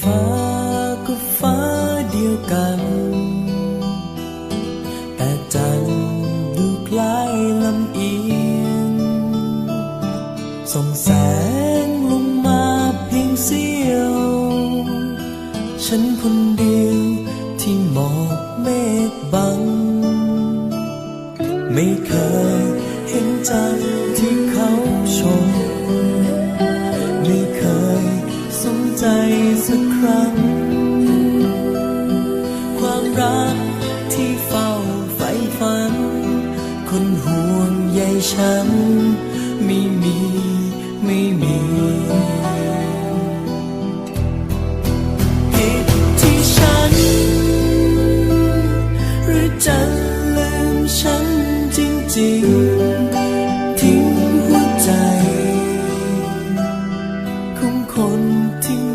ฟ้าก็ฟ้าเดียวกัน แต่จันดูคล้ายลำเอียงส่องแสงลงมาเพียงเสี้ยว ฉันคนเดียวที่หมอกเมฆบัง ไม่เคยเห็นจันที่เขาชม รั้ง ความรักที่เฝ้าใฝ่ฝัน คนห่วงใยฉัน ไม่มีไม่มีผิดที่ฉัน หรือจะลืมฉันจริงๆ ทิ้งหัวใจของคน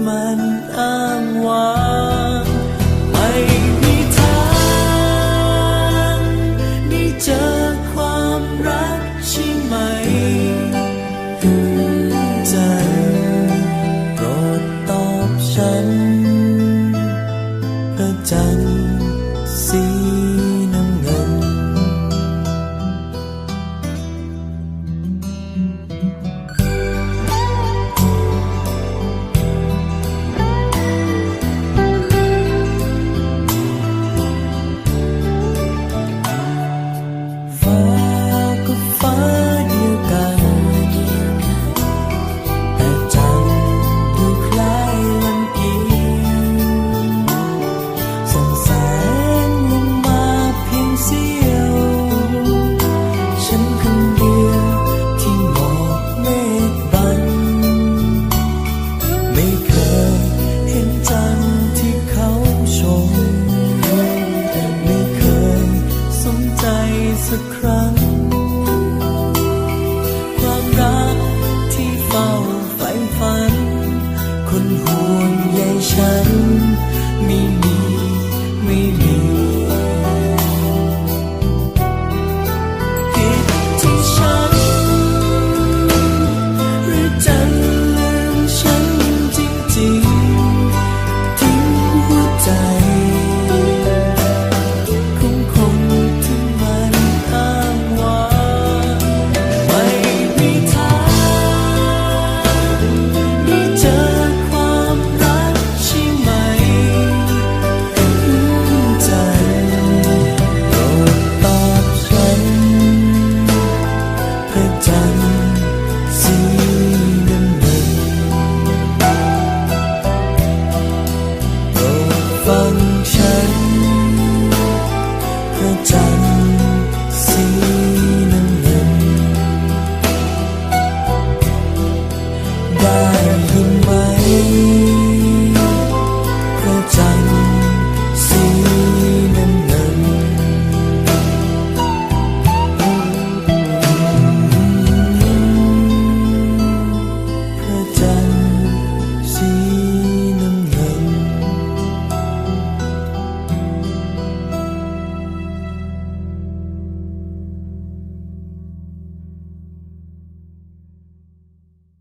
มันอ้างว้าง สักครั้ง ความรักที่เฝ้าใฝ่ฝัน คนห่วงใยฉันไม่มี